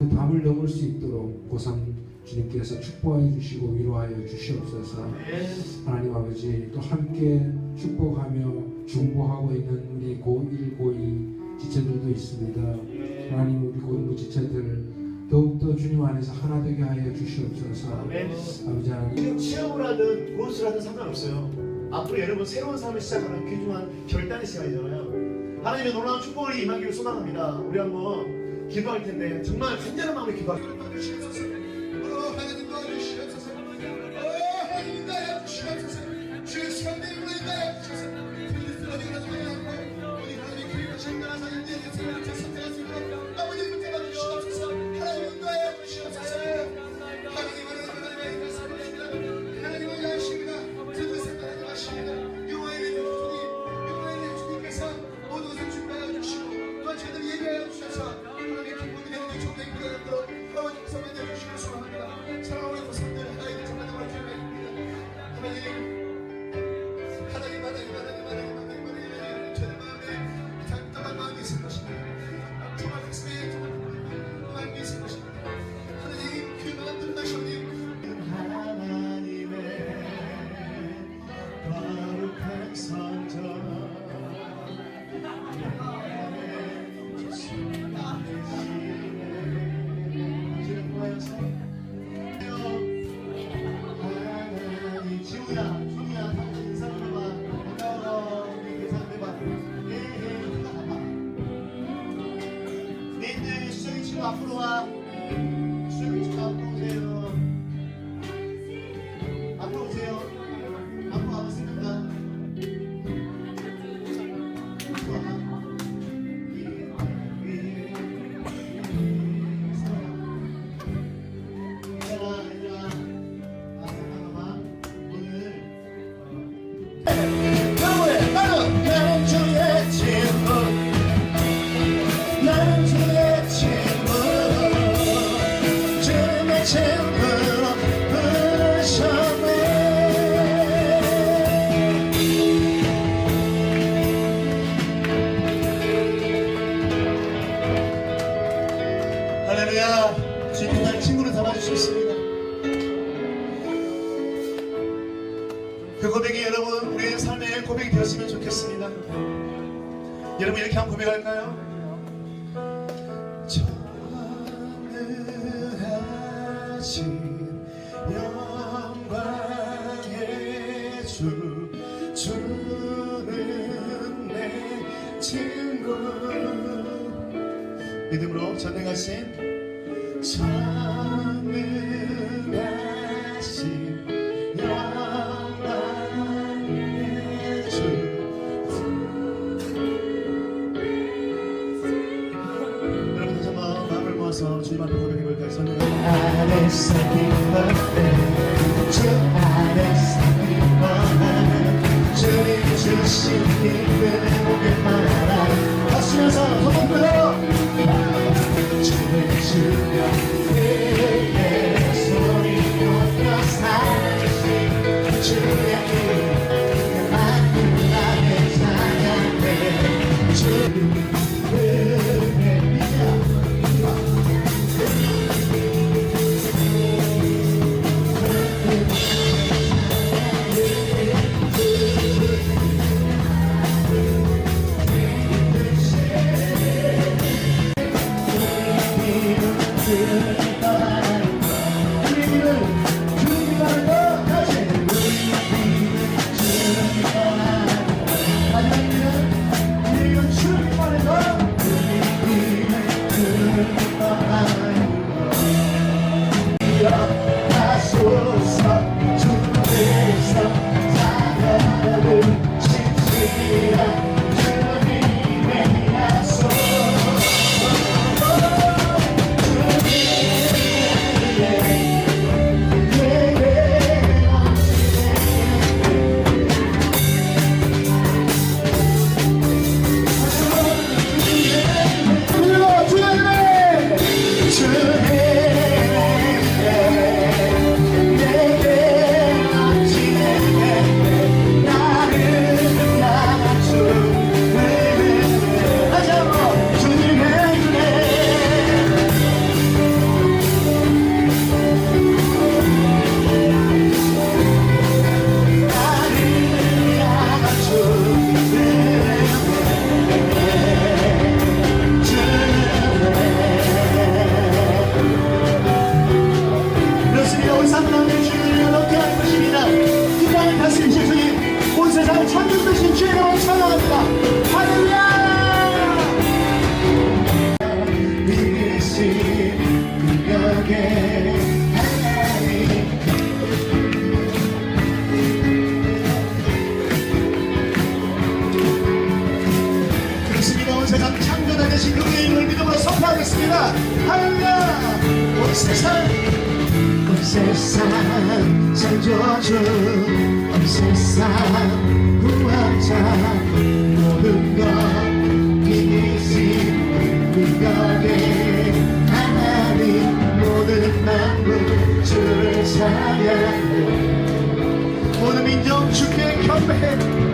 그 담을 넘을 수 있도록 고상 주님께서 축복해 주시고 위로하여 주시옵소서. 하나님 아버지 또 함께 축복하며 중보하고 있는 우리 고1, 고2 지체들도 있습니다. 하나님 우리 고등부 지체들 더욱더 주님 안에서 하나 되게 하여 주시옵소서. 아멘. 아버지 하나님 취업을 하든 무엇을 하든 상관없어요. 앞으로 여러분 새로운 삶을 시작하는 귀중한 결단의 시간이잖아요. 하나님의 놀라운 축복을 임하기를 소망합니다. 우리 한번 기도할 텐데 정말 간절한 하나님 도와 여러분 이렇게 한번 고백할까요? 믿음으로 전능하신 전능하신 모아서 주님 앞에 고백해볼까요? 전능 안에서 기뻐해. 주 안에서 기뻐하는 주님 주신 기쁨의 목에 말아 박수면서 한번 불러 주의 주여 세상, 온 세상 창조주, 온 세상 구원자, 모든 것 이기신 능력의 하나님, 모든 만물 주를 찬양해. 모든 민족 주께 경배해.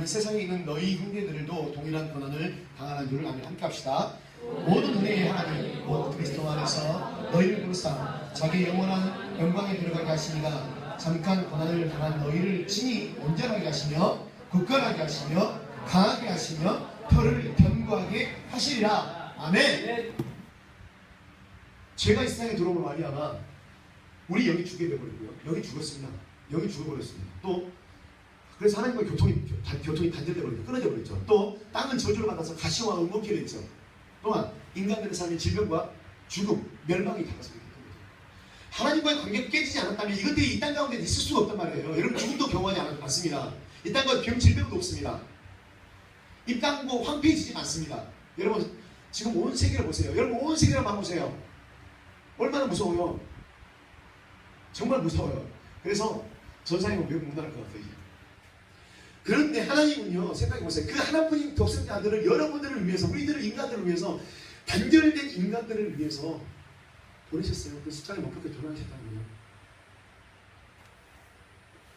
이는 세상에 있는 너희 형제들도 동일한 권한을 당하는 줄을 아멘 함께 합시다 모든 은혜의 하나님 곧 그리스도 안에서 너희를 부르사 자기 영원한 영광에 들어가게 하시니가 잠깐 권한을 당한 너희를 친히 온전하게 하시며 굳건하게 하시며 강하게 하시며 혀를 견고하게 하시리라 아멘 제가 이 세상에 들어오면 말이야마 우리 여기 죽게 되버리고요. 여기 죽었습니다. 여기 죽어버렸습니다. 또 그래서 하나님과 교통이 단- 교통이 단절돼 버리죠. 끊어져 버렸죠. 또 땅은 저주를 받아서 가시와 응목기를 했죠. 또한 인간들의 삶의 질병과 죽음, 멸망이 다가서게 됩니다. 하나님과의 관계가 깨지지 않았다면 이것들이 이 땅 가운데 있을 수가 없단 말이에요. 여러분 죽음도 경험하지 않- 않습니다. 이 땅과 병 질병도 없습니다. 이 땅도 황폐해지지 않습니다. 여러분 지금 온 세계를 보세요. 여러분 온 세계를 한번 보세요. 얼마나 무서워요. 정말 무서워요. 그래서 전사님은 왜 못 나갈 것 같아요. 그런데 하나님은요 생각해 보세요. 그 하나뿐인 독생자들을 여러분들을 위해서 우리들을 인간들을 위해서 단절된 인간들을 위해서 보내셨어요. 그 숫자를 못 받게 돌아가셨다는 거예요.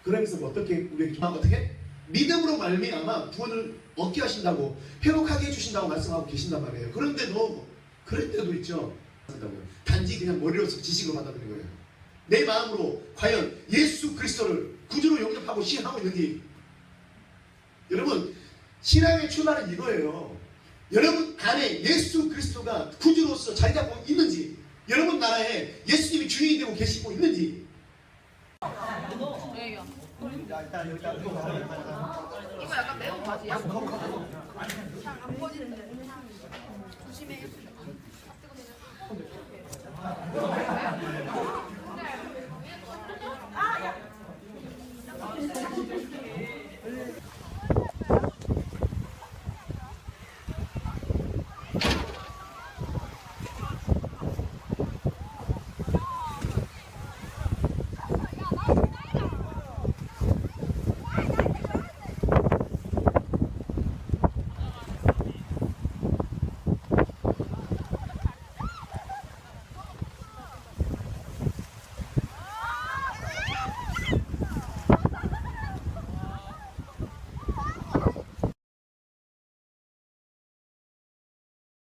그러면서 어떻게 우리에게 좀 어떻게 믿음으로 말미암아 구원을 얻게 하신다고 회복하게 해주신다고 말씀하고 계신단 말이에요. 그런데도 그럴 때도 있죠. 단지 그냥 머리로서 지식을 받아들인 거예요. 내 마음으로 과연 예수 그리스도를 구주로 영접하고 신앙하고 있는지 여러분 신앙의 출발은 이거예요. 여러분 안에 예수 그리스도가 구주로서 자리 잡고 있는지 여러분 나라에 예수님이 주인이 되고 계시고 있는지 이거 약간 매운 맛이야? 잘안 꺼지는데 조심해